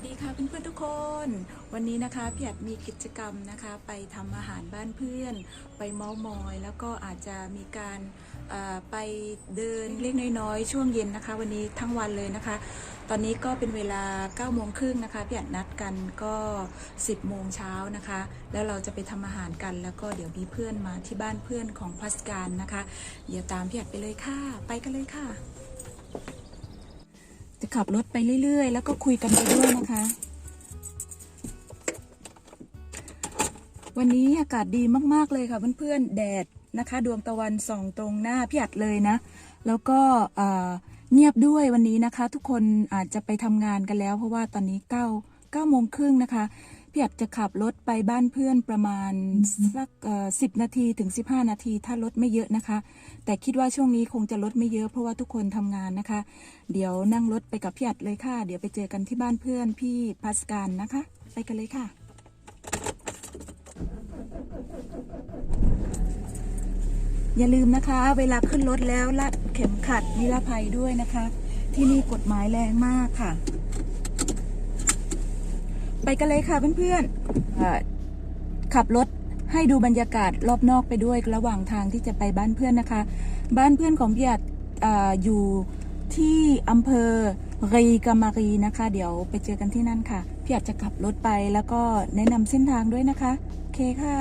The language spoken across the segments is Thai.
สวัสดีค่ะเพื่อนๆทุกคน วันนี้นะคะพี่อัดมีกิจกรรมนะคะ ไปทำอาหารบ้านเพื่อน ไปเมาส์มอย แล้วก็อาจจะมีการไปเดินเล็กน้อยๆ ช่วงเย็นนะคะ วันนี้ทั้งวันเลยนะคะ ตอนนี้ก็เป็นเวลา9โมงครึ่งนะคะพี่อัดนัดกันก็ 10โมงเช้านะคะ แล้วเราจะไปทำอาหารกัน แล้วก็เดี๋ยวมีเพื่อนมาที่บ้านเพื่อนของพัสการนะคะเดี๋ยวตามพี่อัดไปเลยค่ะ ไปกันเลยค่ะ จะขับรถไปเรื่อยๆ แล้วก็คุยกันไปด้วยนะคะ วันนี้อากาศดีมากๆเลยค่ะเพื่อนๆ แดดนะคะ ดวงตะวันส่องตรงหน้าพี่อัดเลยนะ แล้วก็เงียบด้วยวันนี้นะคะ ทุกคนอาจจะไปทำงานกันแล้ว เพราะว่าตอนนี้9 9โมงครึ่งนะคะ พี่อัดจะขับรถไปบ้านเพื่อนประมาณสักสิบนาทีถึง 15 นาที ถ้ารถไม่เยอะนะคะ แต่คิดว่าช่วงนี้คงจะรถไม่เยอะเพราะว่าทุกคนทำงานนะคะ เดี๋ยวนั่งรถไปกับพี่อัดเลยค่ะ เดี๋ยวไปเจอกันที่บ้านเพื่อนพี่พัสการนะคะ ไปกันเลยค่ะอย่าลืมนะคะ เวลาขึ้นรถแล้วรัดเข็มขัดนิรภัยด้วยนะคะ ที่นี่กฎหมายแรงมากค่ะ ไปกันเลยค่ะเพื่อนๆขับรถให้ดูบรรยากาศรอบนอกไปด้วยระหว่างทางที่จะไปบ้านเพื่อนนะคะ บ้านเพื่อนของพี่อัดเอ่ออยู่ที่อำเภอรีกามารีนะคะ เดี๋ยวไปเจอกันที่นั่นค่ะ พี่อัดจะขับรถไปแล้วก็แนะนำเส้นทางด้วยนะคะ โอเคค่ะ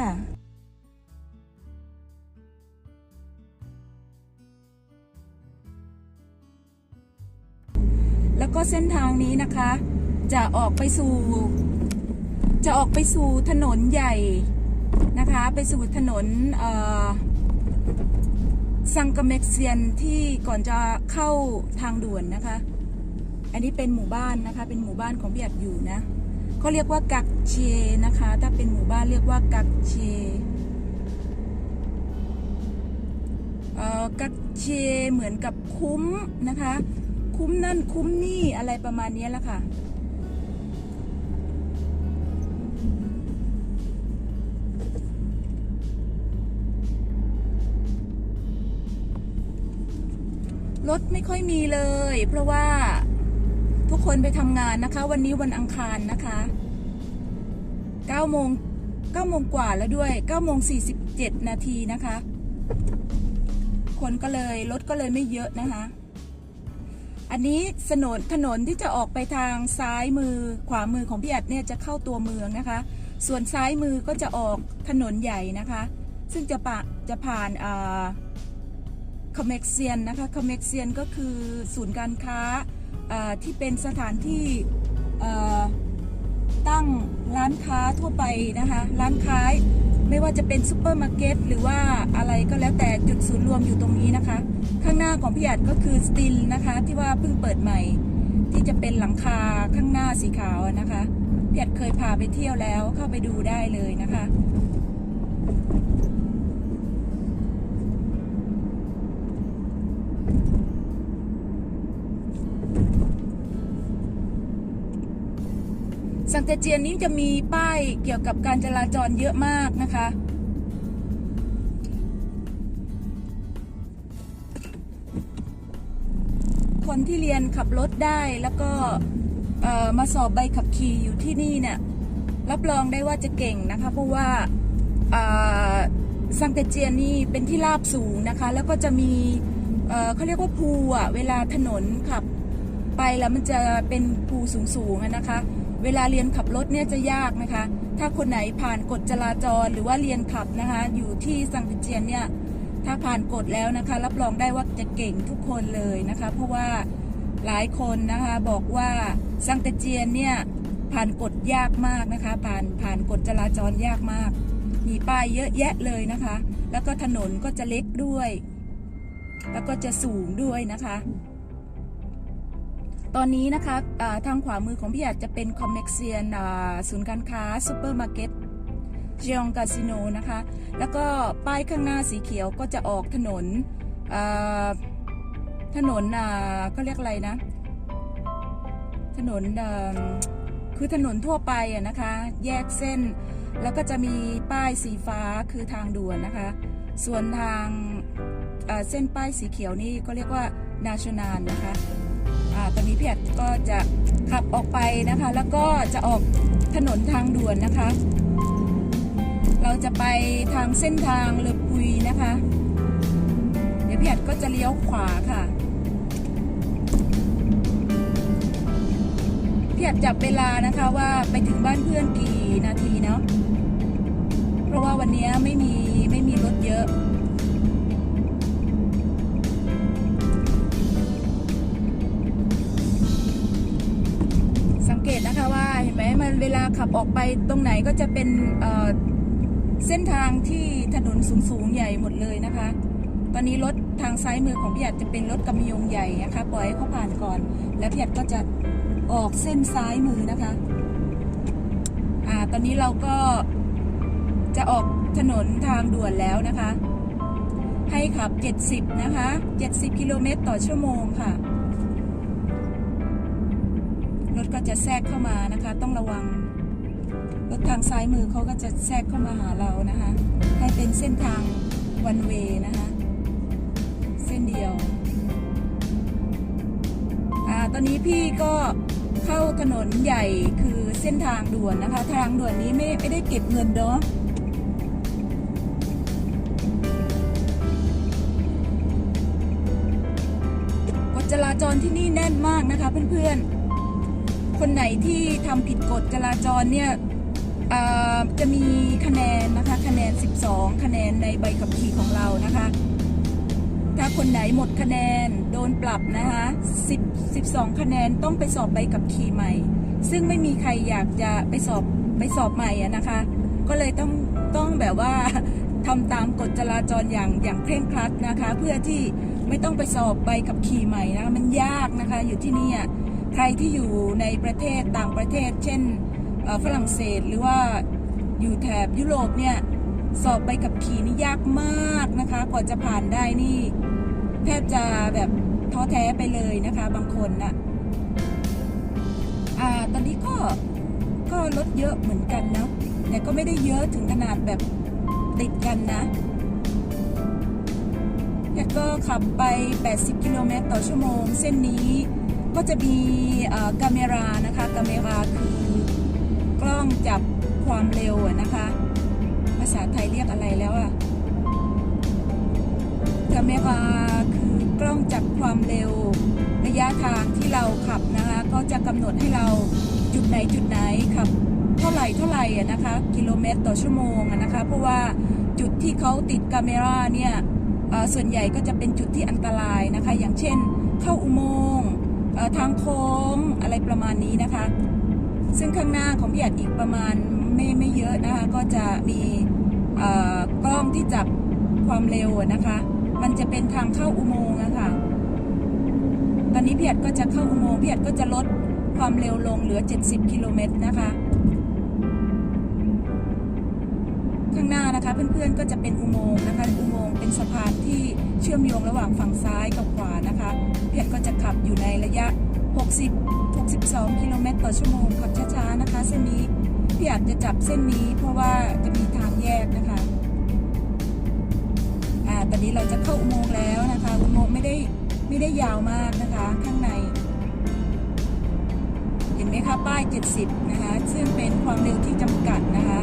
แล้วก็เส้นทางนี้นะคะ จะออกไปสู่ จะออกไปสู่ถนนใหญ่นะคะ ไปสู่ถนนซังกเม็กเซียนที่ก่อนจะเข้าทางด่วนนะคะ อันนี้เป็นหมู่บ้านนะคะ เป็นหมู่บ้านของพี่อัดอยู่นะเขาเรียกว่ากักเชนะคะ ถ้าเป็นหมู่บ้านเรียกว่ากักเชเอ่อกักเชเหมือนกับคุ้มนะคะ คุ้มนั่นคุ้มนี่อะไรประมาณนี้แหละค่ะ รถไม่ค่อยมีเลย เพราะว่าทุกคนไปทำงานนะคะ วันนี้วันอังคารนะคะ9โมง9โมงกว่าแล้วด้วย9โมง47 นาทีนะคะ คนก็เลยรถก็เลยไม่เยอะนะคะ อันนี้ถนนถนนที่จะออกไปทางซ้ายมือขวามือของพี่อัดเนี่ยจะเข้าตัวเมืองนะคะ ส่วนซ้ายมือก็จะออกถนนใหญ่นะคะ ซึ่งจะปะจะผ่านอ่า คอมเมกเซียนนะคะคอมเมกเซียนก็คือศูนย์การค้าที่เป็นสถานที่ตั้งร้านค้าทั่วไปนะคะร้านค้าไม่ว่าจะเป็นซูเปอร์มาร์เก็ตหรือว่าอะไรก็แล้วแต่จุดศูนย์รวมอยู่ตรงนี้นะคะ ข้างหน้าของพี่อัดก็คือสติลนะคะที่ว่าเพิ่งเปิดใหม่ ที่จะเป็นหลังคาข้างหน้าสีขาวนะคะพี่อัดเคยพาไปเที่ยวแล้วเข้าไปดูได้เลยนะคะ สังเตเจียนนี้จะมีป้ายเกี่ยวกับการจราจรเยอะมากนะคะ คนที่เรียนขับรถได้แล้วก็มาสอบใบขับขี่อยู่ที่นี่เนี่ยรับรองได้ว่าจะเก่งนะคะเพราะว่าซังเตเจียนนี่เป็นที่ราบสูงนะคะ แล้วก็จะมีเเขาเรียกว่าภูอะเวลาถนนขับไปแล้วมันจะเป็นภูสูงๆนะคะ เวลาเรียนขับรถเนี่ยจะยากนะคะ ถ้าคนไหนผ่านกฎจราจรหรือว่าเรียนขับนะคะ อยู่ที่ซังตเจียนเนี่ย ถ้าผ่านกฎแล้วนะคะ รับรองได้ว่าจะเก่งทุกคนเลยนะคะ เพราะว่าหลายคนนะคะบอกว่าซังตเจียนเนี่ยผ่านกฎยากมากนะคะ ผ่านผ่านกฎจราจรยากมาก มีป้ายเยอะแยะเลยนะคะ แล้วก็ถนนก็จะเล็กด้วย แล้วก็จะสูงด้วยนะคะ ตอนนี้นะคะทางขวามือของพี่อาจจะเป็นคอมเมกเซียนศูนย์การค้าซูเปอร์มาร์เก็ตเจียงกาซิโนนะคะ แล้วก็ป้ายข้างหน้าสีเขียวก็จะออกถนนถนนอ่าก็เรียกอะไรนะ ถนนคือถนนทั่วไปอะนะคะ แยกเส้น แล้วก็จะมีป้ายสีฟ้าคือทางด่วนนะคะ ส่วนทางเส้นป้ายสีเขียวนี่ก็เรียกว่า national นะคะ ตอนนี้พี่อัดก็จะขับออกไปนะคะ แล้วก็จะออกถนนทางด่วนนะคะ เราจะไปทางเส้นทางเลอปุยนะคะ เดี๋ยวพี่อัดก็จะเลี้ยวขวาค่ะพี่อัดจับเวลานะคะว่าไปถึงบ้านเพื่อนกี่นาทีเนาะ เพราะว่าวันนี้ไม่มีไม่มีรถเยอะ ไหมมันเวลาขับออกไปตรงไหนก็จะเป็นเเส้นทางที่ถนนสูงๆใหญ่หมดเลยนะคะ ตอนนี้รถทางซ้ายมือของพี่อัดจะเป็นรถกำยงใหญ่นะคะ ปล่อยให้เขาผ่านก่อน แล้วพี่อัดก็จะออกเส้นซ้ายมือนะคะ อ่า ตอนนี้เราก็จะออกถนนทางด่วนแล้วนะคะ ให้ขับ 70 นะคะ 70 กิโลเมตรต่อชั่วโมงค่ะ ก็จะแทรกเข้ามานะคะ ต้องระวังรถทางซ้ายมือเขาก็จะแทรกเข้ามาหาเรานะคะ ให้เป็นเส้นทางวันเวนะคะ เส้นเดียวอ่าตอนนี้พี่ก็เข้าถนนใหญ่คือเส้นทางด่วนนะคะ ทางด่วนนี้ไม่ไม่ได้เก็บเงินเนาะกฎจราจรที่นี่แน่นมากนะคะเพื่อนๆ คนไหนที่ทำผิดกฎจราจรเนี่ยจะมีคะแนนนะคะคะแนน 12 คะแนนในใบขับขี่ของเรานะคะ ถ้าคนไหนหมดคะแนนโดนปรับนะคะ10 12 คะแนนต้องไปสอบใบขับขี่ใหม่ ซึ่งไม่มีใครอยากจะไปสอบไปสอบใหม่นะคะ ก็เลยต้องต้องแบบว่าทำตามกฎจราจรอย่างอย่างเคร่งครัดนะคะ เพื่อที่ไม่ต้องไปสอบใบขับขี่ใหม่นะะมันยากนะคะอยู่ที่นี่อะ ใครที่อยู่ในประเทศต่างประเทศ เช่นฝรั่งเศสหรือว่าอยู่แถบยุโรปเนี่ยสอบใบขับขี่นี่ยากมากนะคะกว่าจะผ่านได้นี่แทบจะแบบท้อแท้ไปเลยนะคะ บางคนน่ะอ่าตอนนี้ก็ก็ลดเยอะเหมือนกันนะ แต่ก็ไม่ได้เยอะถึงขนาดแบบติดกันนะแล้วก็ขับไป 80 กิโลเมตรต่อชั่วโมง เส้นนี้ ก็จะมีกาเมรานะคะกาเมราคือกล้องจับความเร็วนะคะ ภาษาไทยเรียกอะไรแล้วอะกาเมราคือกล้องจับความเร็ว ระยะทางที่เราขับนะคะ ก็จะกำหนดให้เราจุดไหนจุดไหนขับเท่าไหร่เท่าไหร่อะนะคะกิโลเมตรต่อชั่วโมงนะคะ เพราะว่าจุดที่เขาติดกาเมราเนี่ยส่วนใหญ่ก็จะเป็นจุดที่อันตรายนะคะ อย่างเช่น เข้าอุโมงค์ ทางโค้งอะไรประมาณนี้นะคะ ซึ่งข้างหน้าของพี่อัดอีกประมาณไม่ไม่เยอะนะคะ ก็จะมีกล้องที่จับความเร็วนะคะ มันจะเป็นทางเข้าอุโมงค์อะค่ะตอนนี้พี่อัดก็จะเข้าอุโมงค์พี่อัดก็จะลดความเร็วลงเหลือ 70 กิโลเมตรนะคะ ข้างหน้านะคะเพื่อนๆก็จะเป็นอุโมงค์นะคะ อุโมงค์เป็นสะพานที่เชื่อมโยงระหว่างฝั่งซ้ายกับ อยู่ในระยะ 60 62 กิโลเมตรต่อชั่วโมงขับช้าๆนะคะ เส้นนี้พี่อัดจะจับเส้นนี้เพราะว่าจะมีทางแยกนะคะอ่าตอนนี้เราจะเข้าอุโมงค์แล้วนะคะอุโมงค์ไม่ได้ไม่ได้ยาวมากนะคะข้างใน เห็นไหมคะป้าย 70 นะคะ ซึ่งเป็นความเร็วที่จำกัดนะคะ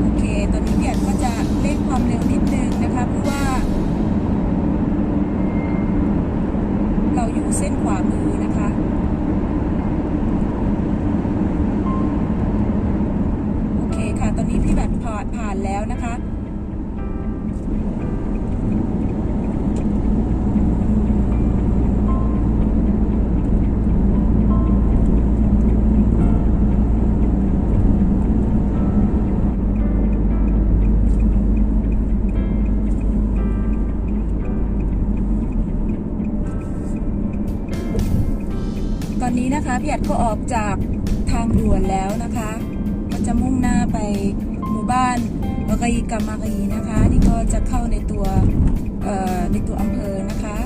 โอเค ตอนนี้พี่อัดก็จะเร่งความเร็วนิด นะคะพี่อัดก็ออกจากทางด่วนแล้วนะคะ ก็จะมุ่งหน้าไปหมู่บ้านรีกามารีนะคะ นี่ก็จะเข้าในตัวในตัวอำเภอนะคะ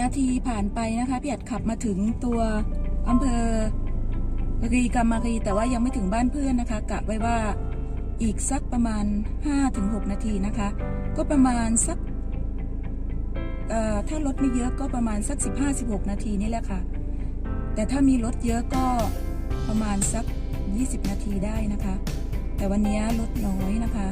นาทีผ่านไปนะคะพี่อัดขับมาถึงตัวอำเภอรีกามารีแต่ว่ายังไม่ถึงบ้านเพื่อนนะคะกะไว้ว่าอีกสักประมาณ 5-6 นาทีนะคะ ก็ประมาณสักถ้ารถไม่เยอะก็ประมาณสัก 15-16 นาทีนี่แหละค่ะ แต่ถ้ามีรถเยอะก็ประมาณสัก 20 นาทีได้นะคะ แต่วันนี้รถน้อยนะคะ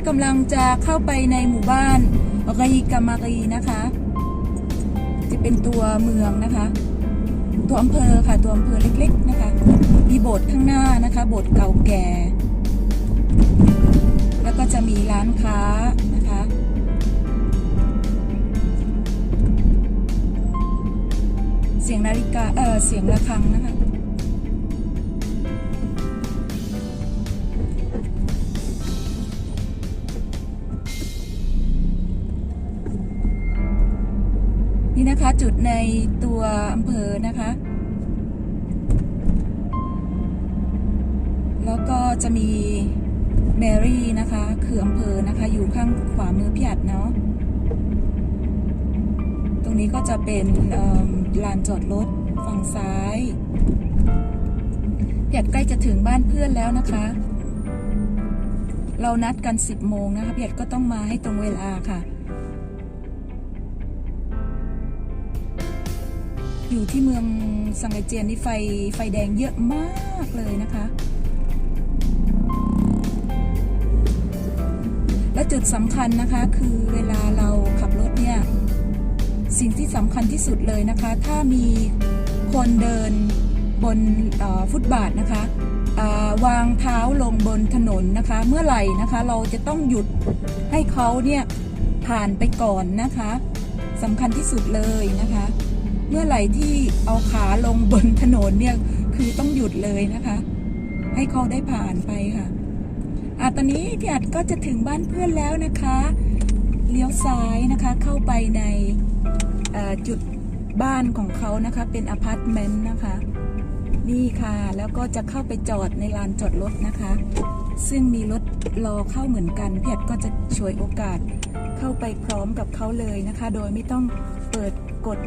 นี้นะคะพี่กำลังจะเข้าไปในหมู่บ้านไรกามารีนะคะ จะเป็นตัวเมืองนะคะ ตัวอำเภอค่ะ ตัวอำเภอเล็กๆนะคะ มีโบสถ์ข้างหน้านะคะ โบสถ์เก่าแก่ แล้วก็จะมีร้านค้านะคะเสียงนาฬิกา เออเสียงระฆังนะคะ ในตัวอำเภอนะคะ แล้วก็จะมีแมรี่นะคะ คืออำเภอนะคะ อยู่ข้างขวามือพี่อัดเนาะ ตรงนี้ก็จะเป็นลานจอดรถฝั่งซ้ายพี่อัดใกล้จะถึงบ้านเพื่อนแล้วนะคะ เรานัดกัน 10โมงนะคะพี่อัดก็ต้องมาให้ตรงเวลาค่ะ อยู่ที่เมืองสังไกเจียนนี่ไฟไฟแดงเยอะมากเลยนะคะ และจุดสำคัญนะคะคือเวลาเราขับรถเนี่ย สิ่งที่สำคัญที่สุดเลยนะคะ ถ้ามีคนเดินบนฟุตบาทนะคะาวางเท้าลงบนถนนนะคะ เมื่อไหร่นะคะ เราจะต้องหยุดให้เขาเนี่ยผ่านไปก่อนนะคะสำคัญที่สุดเลยนะคะ เมื่อไหร่ที่เอาขาลงบนถนนเนี่ยคือต้องหยุดเลยนะคะ ให้เขาได้ผ่านไปค่ะอะตอนนี้พี่อัดก็จะถึงบ้านเพื่อนแล้วนะคะ เลี้ยวซ้ายนะคะเข้าไปในจุดบ้านของเขานะคะ เป็นอพาร์ตเมนต์นะคะ นี่ค่ะ แล้วก็จะเข้าไปจอดในลานจอดรถนะคะ ซึ่งมีรถรอเข้าเหมือนกันพี่อัดก็จะช่วยโอกาสเข้าไปพร้อมกับเขาเลยนะคะ โดยไม่ต้องเปิดกด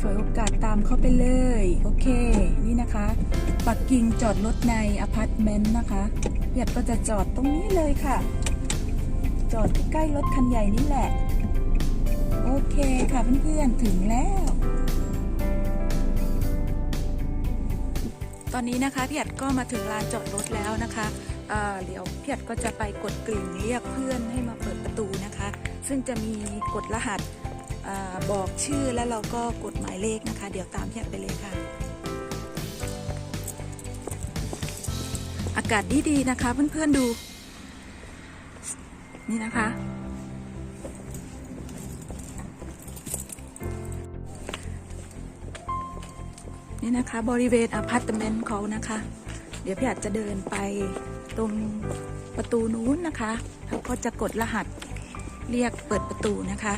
ฉวยโอกาสตามเข้าไปเลย โอเค นี่นะคะ ปักกิ่งจอดรถในอพาร์ตเมนต์นะคะพี่อัดก็จะจอดตรงนี้เลยค่ะ จอดใกล้รถคันใหญ่นี่แหละ โอเคค่ะเพื่อนๆ ถึงแล้ว ตอนนี้นะคะพี่อัดก็มาถึงลานจอดรถแล้วนะคะเออเดี๋ยวพี่อัดก็จะไปกดกริ่งเรียกเพื่อนให้มาเปิดประตูนะคะ ซึ่งจะมีกดรหัสอบอกชื่อแล้วเราก็กดหมายเลขนะคะ เดี๋ยวตามพี่ไปเลยค่ะ อากาศดีๆนะคะเพื่อนๆดู นี่นะคะ นี่นะคะบริเวณอพาร์ตเมนต์เขานะคะ เดี๋ยวพี่อาจจะเดินไปตรงประตูนู้นนะคะ แล้วก็จะกดรหัส เรียกเปิดประตูนะคะ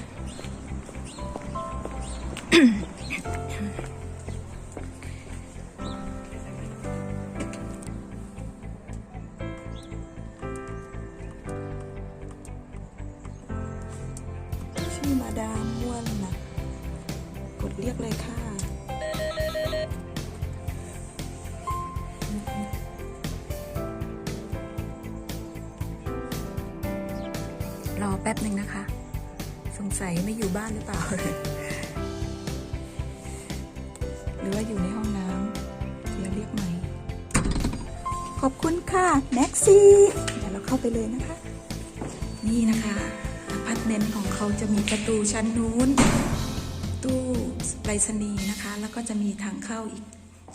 เข้าอีก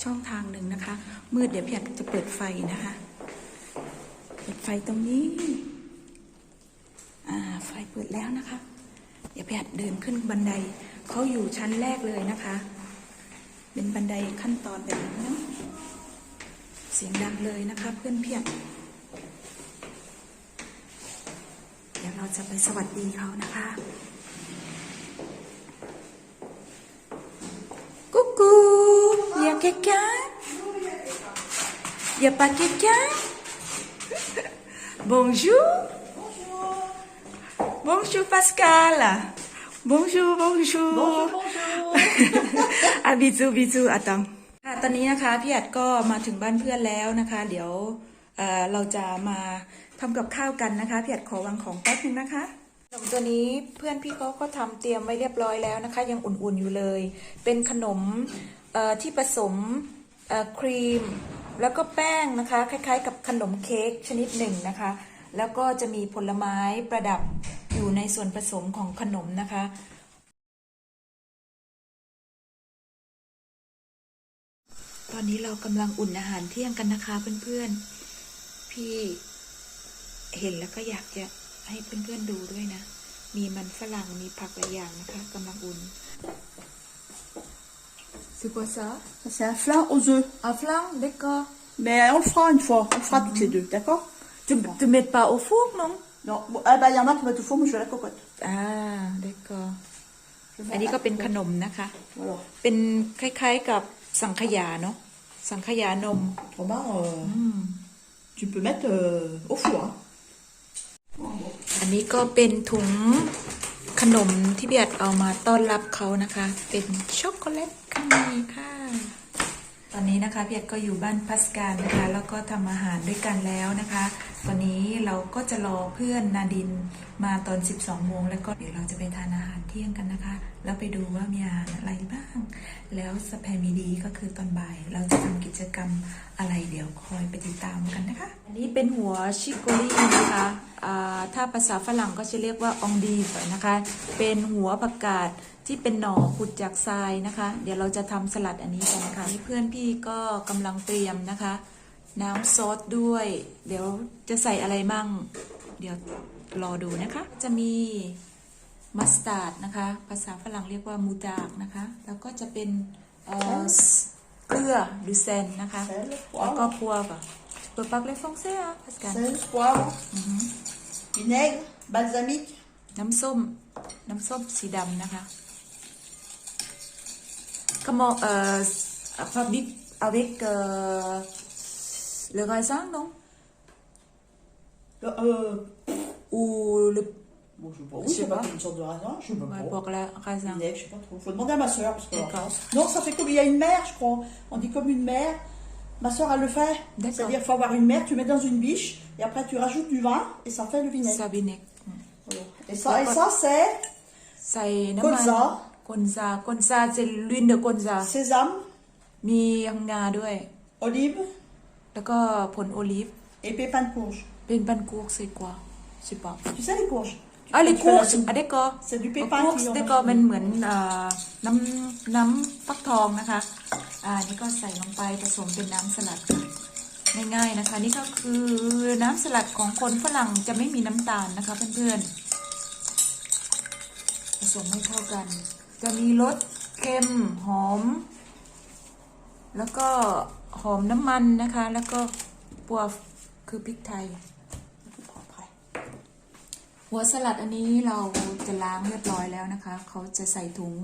ช่องทางหนึ่งนะคะ มืดเดี๋ยวพี่อยากจะเปิดไฟนะคะ เปิดไฟตรงนี้ อ่า ไฟเปิดแล้วนะคะ เดี๋ยวพี่อยากเดินขึ้นบันไดเขาอยู่ชั้นแรกเลยนะคะ เป็นบันไดขั้นตอนแบบนี้นะเสียงดังเลยนะคะ เพื่อนเพียรเดี๋ยวเราจะไปสวัสดีเขานะคะ Coucou, il y a quelqu'un Il n'y a pas quelqu'un Bonjour Bonjour Pascal Bonjour, bonjour Bonjour, bonjour. อะบิจูบิจูอะตังค่ะตอนนี้นะคะพี่อัดก็มาถึงบ้านเพื่อนแล้วนะคะ เดี๋ยวเอ่อเราจะมาทำกับข้าวกันนะคะพี่อัดขอวางของแป๊บนึงนะคะขนมตัวนี้เพื่อนพี่เขาก็ทำเตรียมไว้เรียบร้อยแล้วนะคะ ยังอุ่นๆอยู่เลย เป็นขนมเอ่อ ที่ผสมครีม แล้วก็แป้งนะคะ คล้ายๆ กับขนมเค้กชนิดหนึ่งนะคะ แล้วก็จะมีผลไม้ประดับอยู่ในส่วนผสมของขนมนะคะตอนนี้เรากำลังอุ่นอาหารเที่ยงกันนะคะเพื่อนๆ พี่เห็นแล้วก็อยากจะให้เพื่อนๆดูด้วยนะ มีมันฝรั่งมีผักหลายอย่างนะคะกำลังอุ่น C'est quoi ça C'est un flan aux œufs. Un flan, d'accord. Mais on le fera une fois. On le fera toutes les deux, d'accord Tu ne mets pas au four, non Non. Bon, ah bah, il y en a qui mettent au four, moi je fais la cocotte. อ่า d'accord. Je vais อันนี้ faire ก็ la เป็นข cocotte. นมนะคะ Voilà. เป็นคล้ายๆกับสังขยาเนาะ สังขยานม Bon, bah, euh, tu peux mettre euh, au four. hein. อันนี้ก็เป็นถุง ขนมที่เบียดเอามาต้อนรับเขานะคะ เป็นช็อกโกแลตข้างในค่ะ ตอนนี้นะคะเบียดก็อยู่บ้านพัสการนะคะ แล้วก็ทำอาหารด้วยกันแล้วนะคะ ตอนนี้เราก็จะรอเพื่อนนาดินมาตอน 12 โมง แล้วก็เดี๋ยวเราจะไปทานอาหารเที่ยงกันนะคะ แล้วไปดูว่ามีอาหารอะไรบ้าง แล้วสแพมีดีก็คือตอนบ่าย เราจะทำกิจกรรมอะไรเดี๋ยวคอยไปติดตามกันนะคะ อันนี้เป็นหัวชิโกลี่นะคะอ่าถ้าภาษาฝรั่งก็จะเรียกว่าองดีฟนะคะ เป็นหัวผักกาดที่เป็นหน่อขุดจากทรายนะคะ เดี๋ยวเราจะทำสลัดอันนี้กันค่ะนี่เพื่อนพี่ก็กำลังเตรียมนะคะ น้ำซอสด้วย เดี๋ยวจะใส่อะไรมั่ง เดี๋ยวรอดูนะคะ จะมีมัสตาร์ดนะคะ ภาษาฝรั่งเรียกว่ามูดากนะคะ แล้วก็จะเป็นเอ่อเกลือหรือเซนนะคะ Sel, แล้วก็ poivre, พัวป่ะเปิดปักเลยฟงเซ่อะพัสกัน sel, poivre, vinaigre, balsamique. น้ำส้ม น้ำส้มสีดำนะคะ Comment euh, fabrique avec euh, Le raisin, non? Euh, Ou le... Bon, je sais pas, sais pas. une sorte de raisin, je sais pas. Pour la raisin. Nef, je sais pas trop. Faut demander à ma soeur. Parce que, non, ça fait comme, il y a une mère, je crois. On dit comme une mère. Ma soeur, elle le fait. C'est-à-dire, il faut avoir une mère, tu mets dans une biche, et après, tu rajoutes du vin, et ça fait le vinaigre. Ça, vinaigre. Et ça, et ça c'est C'est Konza. Konza. Konza, c'est l'une de Konza. Sésame. Mi, Olive. แล้วก็ผลโอลิฟ et pépins de courge. เป็นบันกุกใส่กว่าสิปะ Tu sais les courges อะเล Tu กู fais la ส soupe. อะเด็กก็ C'est du pépin กุก qui เด็ก en ก็ mange. มันเหมือนอ่าน้ำน้ำฟักทองนะคะ อ่านี่ก็ใส่ลงไปผสมเป็นน้ำสลัดค่ะง่ายๆนะคะ นี่ก็คือน้ำสลัดของคนฝรั่งจะไม่มีน้ำตาลนะคะเพื่อนๆผสมให้เข้ากัน จะมีรสเค็มหอม แล้วก็ หอมน้ำมันนะคะ แล้วก็ปัวคือพริกไทยหัวสลัดอันนี้เราจะล้างเรียบร้อยแล้วนะคะ เขาจะใส่ถุง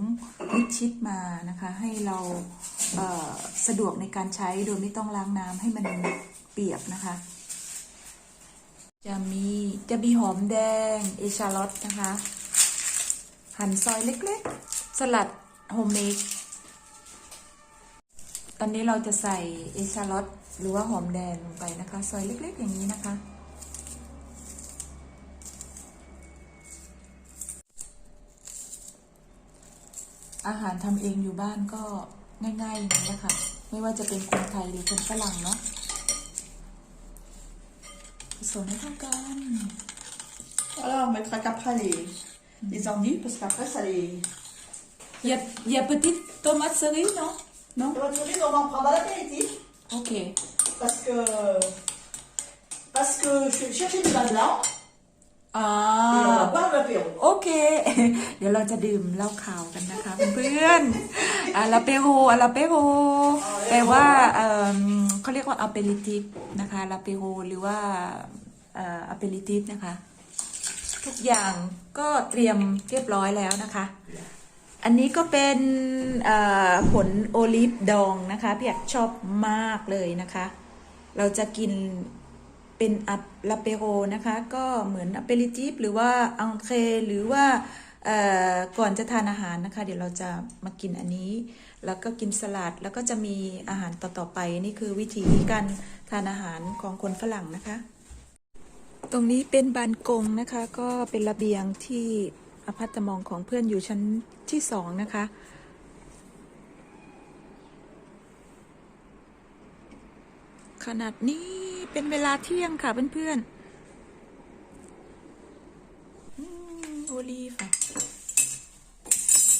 มิดชิดมานะคะ ให้เราเสะดวกในการใช้โดยไม่ต้องล้างน้ำให้มันเปียกนะคะ จะมีจะมีหอมแดงเอชาลอตนะคะ หั่นซอยเล็กๆ สลัดโฮมเมด ตอนนี้เราจะใส่เอชาร์ลอตหรือว่าหอมแดงลงไปนะคะ ซอยเล็กๆอย่างนี้นะคะ อาหารทำเองอยู่บ้านก็ง่ายๆอย่างนี้นะคะไม่ว่าจะเป็นคนไทยหรือคนฝรั่งเนาะผสมให้เข้ากัน Voilà, on mettra qu'après les, les endives, parce qu'après ça les. Il y a, il y a peut-être มัสซรีเนาะ Non La voiture, on en prendra l'apéritif. โอเค Parce que. Parce que je vais chercher du vin blanc อ่า et on va boire l'apéro. โอเค เดี๋ยวเราจะดื่มเหล้าขาวกันนะคะเพื่อนๆอาลาเปโรอาลาเปโรแปลว่าเอิ่มเขาเรียกว่าอ p เป i ิ i ิ e นะคะลาเปโรหรือว่าเออ p เป i ิ i ิ e นะคะ ทุกอย่างก็เตรียมเรียบร้อยแล้วนะคะ อันนี้ก็เป็นผลโอลิฟดองนะคะพี่อยากชอบมากเลยนะคะ เราจะกินเป็นอัปลาเปโรนะคะ ก็เหมือนอเปริจิฟหรือว่าอังเคหรือว่าก่อนจะทานอาหารนะคะ เดี๋ยวเราจะมากินอันนี้ แล้วก็กินสลัดแล้วก็จะมีอาหารต่อๆไปนี่คือวิธีการทานอาหารของคนฝรั่งนะคะ ตรงนี้เป็นบานกงนะคะ ก็เป็นระเบียงที่ อพาร์ตมองของเพื่อนอยู่ชั้นที่สองนะคะ ขนาดนี้เป็นเวลาเที่ยงค่ะเพื่อนๆโอลีฟอะ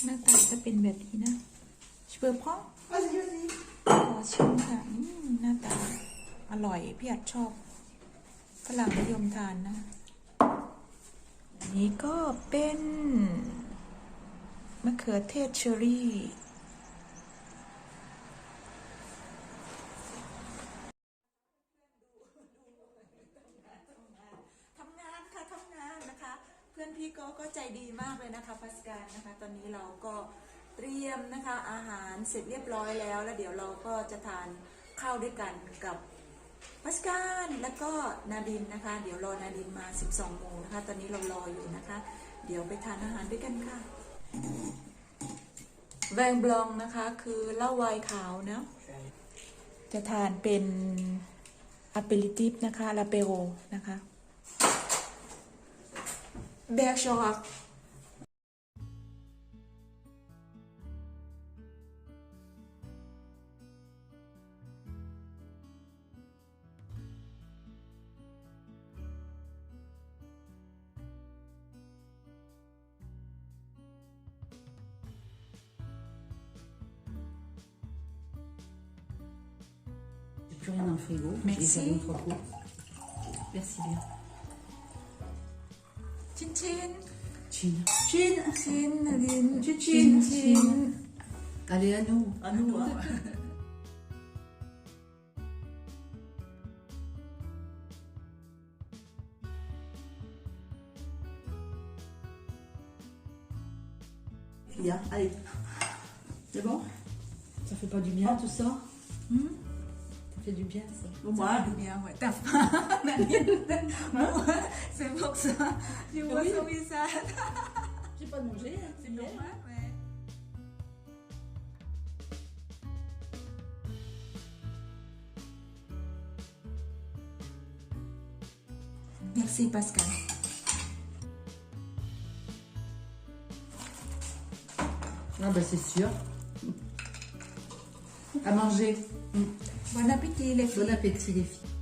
หน้าตาจะเป็นแบบนี้นะชิเบอร์พอขอชิมค่ะหน้าตาอร่อยพี่อัดชอบฝรั่งนิยมทานนะ นี้ก็เป็นมะเขือเทศเชอรี่ ทำงานค่ะทำงานนะคะ เพื่อนพี่ก็ก็ใจดีมากเลยนะคะพัสการนะคะ ตอนนี้เราก็เตรียมนะคะอาหารเสร็จเรียบร้อยแล้ว แล้วเดี๋ยวเราก็จะทานข้าวด้วยกันกับ พัสการแล้วก็นาดินนะคะ เดี๋ยวรอนาดินมา 12โมงนะคะ ตอนนี้เรารออยู่นะคะ เดี๋ยวไปทานอาหารด้วยกันค่ะ แวงบลองนะคะคือเหล้าไวน์ขาวนะ จะทานเป็นอ p เป i ิ i ฟนะคะลาเปโรนะคะ Bergerac. J'ai Merci. Bien. Chin chin. Chin. Chin Chin. Chin, Chin, chin. Allez, à nous. À nous, hein. Bien, allez. C'est bon? Ça fait pas du bien tout ça du bien ça. Bon, moi, bien, ouais. T'as pas, Nadine. C'est pour ça. Tu vois Oui. son visage. j'ai pas mangé. hein, C'est ouais. Merci Pascal. Ah bah c'est sûr. À manger. Bon appétit les filles. Bon appétit les filles.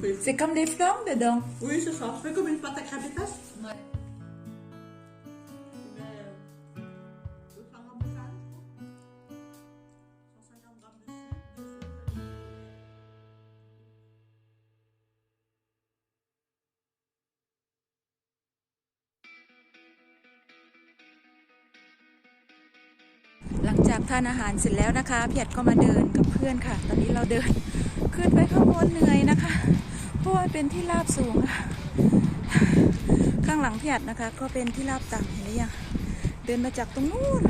Fais. C'est comme des flammes dedans. Oui, c'est ça. Fais comme une pâte à crêpetas. Ouais. Tu mets euh, 200 grammes de sel, je crois. 150 grammes de sucre, deux œufs. หลังจากทานอาหารเสร็จแล้วนะคะพี่อัดก็มาเดินกับเพื่อนค่ะ ตอนนี้เราเดินขึ้นไปข้างบนเหนื่อยนะคะเพ ราะว่าเป็นที่ราบสูงค่ะข้างหลังพี่อัดนะคะ ก็เป็นที่ราบต่ำเห็นหรือยังเดินมาจากตรงนู้น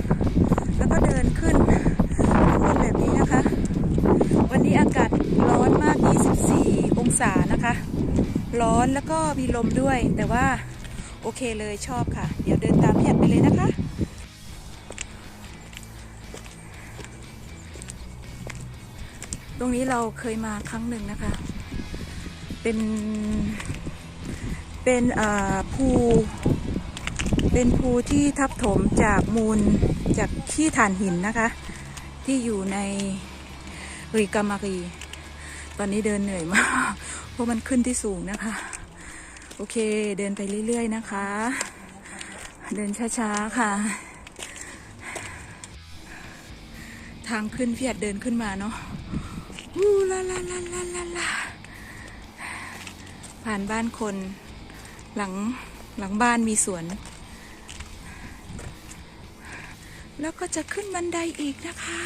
แล้วก็เดินขึ้นข้างบนแบบนี้นะคะ วันนี้อากาศร้อนมาก 24 องศานะคะ ร้อนแล้วก็มีลมด้วย แต่ว่าโอเคเลยชอบค่ะ เดี๋ยวเดินตามพี่อัดไปเลยนะคะตรงนี้เราเคยมาครั้งหนึ่งนะคะ เป็นเป็นภูเป็นภูที่ทับถมจากมูลจากขี้ถ่านหินนะคะ ที่อยู่ในริกามารี ตอนนี้เดินเหนื่อยมากเพราะมันขึ้นที่สูงนะคะ โอเคเดินไปเรื่อย ๆ นะคะ เดินช้า ๆ ค่ะ ทางขึ้นพี่อัดเดินขึ้นมาเนาะอู้ลาลาลาลาลาลา ผ่านบ้านคน หลังหลังบ้านมีสวน แล้วก็จะขึ้นบันไดอีกนะคะ